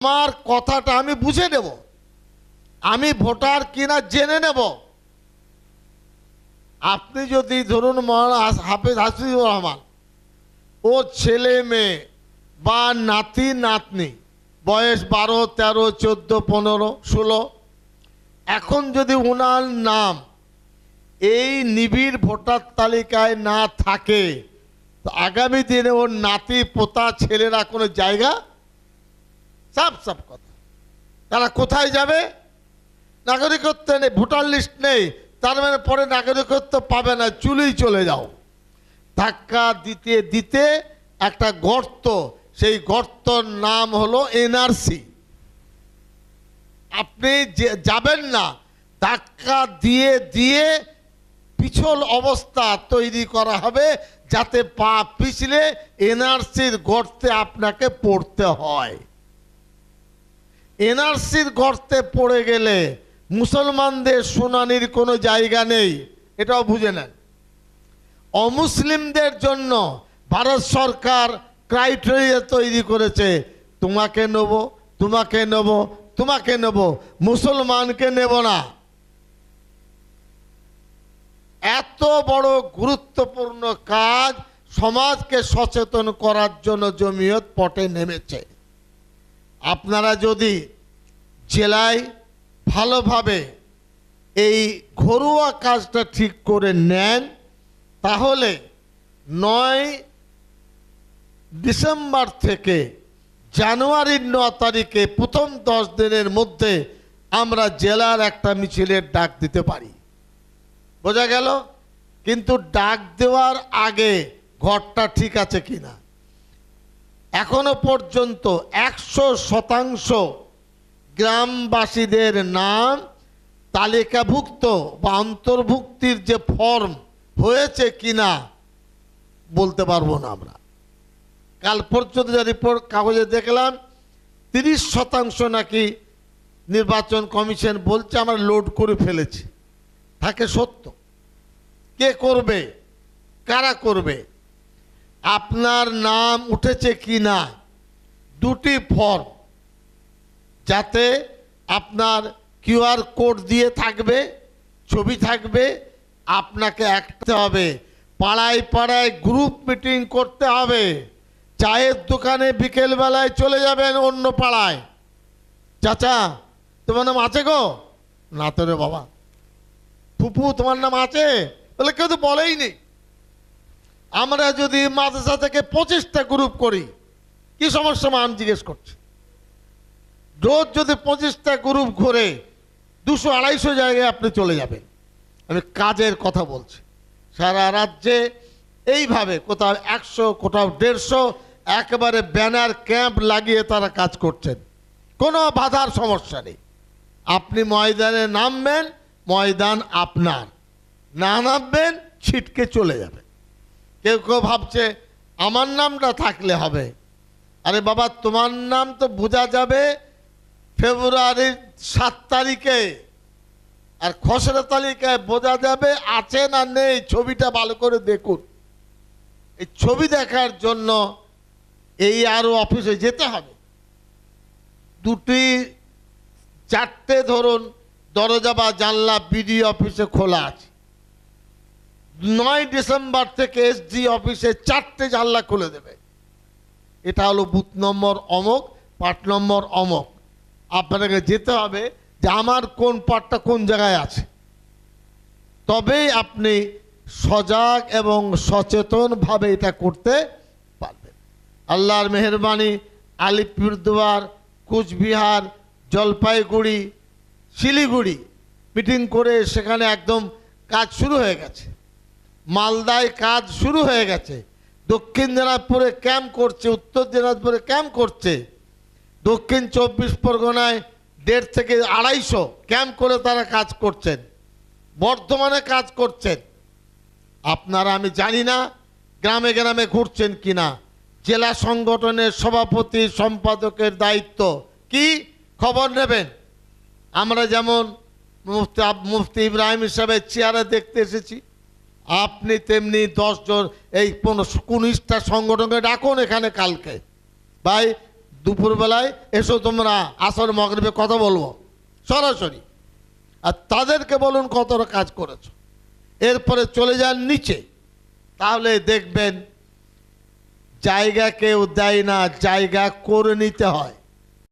আমার কথাটা আমি বুঝে নেব। আমি ভোটার কিনা জেনে নেব। আপনি যদি ধরুন হাফেজ হাসিবুর রহমান, ও ছেলে মেয়ে বা নাতি নাতনি, বয়স বারো, তেরো, চোদ্দ, পনেরো, ষোলো, এখন যদি ওনার নাম এই নিবিড় ভোটার তালিকায় না থাকে, তো আগামী দিনে ওর নাতি, পোতা, ছেলেরা কোনো জায়গা সব সব কথা। তারা কোথায় যাবে? নাগরিকত্ব নেই, ভোটার লিস্ট নেই। তার মানে পরে নাগরিকত্ব পাবে না, চুলেই চলে যাও। ধাক্কা দিতে দিতে একটা গর্ত, সেই গর্তর নাম হলো এনআরসি। আপনি যাবেন না, ধাক্কা দিয়ে দিয়ে পিছল অবস্থা তৈরি করা হবে যাতে পা পিছলে এনআরসির গর্তে আপনাকে পড়তে হয়। এনআরসির গর্তে পড়ে গেলে মুসলমানদের শুনানির কোনো জায়গা নেই, এটাও বুঝে নেন। অমুসলিমদের জন্য ভারত সরকার ক্রাইটেরিয়া তৈরি করেছে, তোমাকে নেব তোমাকে নেব তোমাকে নেব, মুসলমানকে নেব না। এত বড় গুরুত্বপূর্ণ কাজ সমাজকে সচেতন করার জন্য জমিয়ত পটে নেমেছে। আপনারা যদি জেলায় ভালোভাবে এই ঘরোয়া কাজটা ঠিক করে নেন, তাহলে নয় ডিসেম্বর থেকে জানুয়ারির ন তারিখে প্রথম দশ দিনের মধ্যে আমরা জেলার একটা মিছিলের ডাক দিতে পারি। বোঝা গেল? কিন্তু ডাক দেওয়ার আগে ঘরটা ঠিক আছে কিনা? এখনও পর্যন্ত একশো শতাংশ গ্রামবাসীদের নাম তালিকাভুক্ত বা অন্তর্ভুক্তির যে ফর্ম হয়েছে কিনা বলতে পারব না আমরা। কাল পর্যন্ত যে রিপোর্ট কাগজে দেখলাম, তিরিশ শতাংশ নাকি নির্বাচন কমিশন বলছে আমরা লোড করে ফেলেছি। থাকে সত্য। কে করবে? কারা করবে? আপনার নাম উঠেছে কি না? দুটি ফর্ম যাতে আপনার কিউআর কোড দিয়ে থাকবে, ছবি থাকবে, আপনাকে একটা হবে। পাড়ায় পাড়ায় গ্রুপ মিটিং করতে হবে। চায়ের দোকানে বিকেলবেলায় চলে যাবেন অন্য পাড়ায়। চাচা, তোমার নাম আছে গো? না তো রে বাবা। ফুপু তোমার নাম আছে? বলে কেউ তো বলেই নেই। আমরা যদি মাদ্রাসা থেকে পঁচিশটা গ্রুপ করি, কি সমস্যা মান জিজ্ঞেস করছে। রোজ যদি পঁচিশটা গ্রুপ ঘুরে দুশো আড়াইশো জায়গায় আপনি চলে যাবেন। আমি কাজের কথা বলছি। সারা রাজ্যে এইভাবে কোথাও একশো, কোথাও দেড়শো, একেবারে ব্যানার ক্যাম্প লাগিয়ে তারা কাজ করছেন। কোনো বাধার সমস্যা নেই। আপনি ময়দানে নামবেন, ময়দান আপনার। না নামবেন, ছিটকে চলে যাবে কেউ কেউ ভাবছে, আমার নামটা থাকলে হবে। আরে বাবা, তোমার নাম তো বোঝা যাবে ফেব্রুয়ারির সাত তারিখে। আর খসড়া তালিকায় বোঝা যাবে আছে না নেই, ছবিটা ভালো করে দেখুন। এই ছবি দেখার জন্য এই আরও অফিসে যেতে হবে। দুটি, চারটে ধরুন, দরজা বা জানলা বিডি অফিসে খোলা আছে। নয় ডিসেম্বর থেকে এসডি অফিসে চারটে জানলা খুলে দেবে। এটা হলো বুথ নম্বর অমক, পার্ট নম্বর অমক। আপনাকে যেতে হবে যে আমার কোন পার্টটা কোন জায়গায় আছে। তবেই আপনি সজাগ এবং সচেতনভাবে এটা করতে পারবেন। আল্লাহর মেহরবানি, আলিপুরদুয়ার, কুচবিহার, জলপাইগুড়ি, শিলিগুড়ি মিটিং করে সেখানে একদম কাজ শুরু হয়ে গেছে। মালদায় কাজ শুরু হয়ে গেছে। দক্ষিণ দিনাজপুরে ক্যাম্প করছে, উত্তর দিনাজপুরে ক্যাম্প করছে। দক্ষিণ চব্বিশ পরগনায় দেড় থেকে আড়াইশো ক্যাম্প করে তারা কাজ করছেন। বর্ধমানে কাজ করছেন। আপনারা, আমি জানি না গ্রামে গ্রামে ঘুরছেন কিনা। জেলা সংগঠনের সভাপতি, সম্পাদকের দায়িত্ব কি? খবর নেবেন। আমরা যেমন মুফতি মুফতি ইব্রাহিম হিসাবে চেয়ারে দেখতে এসেছি। আপনি তেমনি দশজন, এই উনিশটা সংগঠনকে ডাকুন এখানে কালকে। ভাই, দুপুরবেলায় এসো তোমরা, আসর মগরিবে কথা বলব, সরাসরি। আর তাদেরকে বলুন কতটা কাজ করেছ। এরপরে চলে যান নিচে। তাহলে দেখবেন, জায়গা কেউ দেয় না, জায়গা করে নিতে হয়।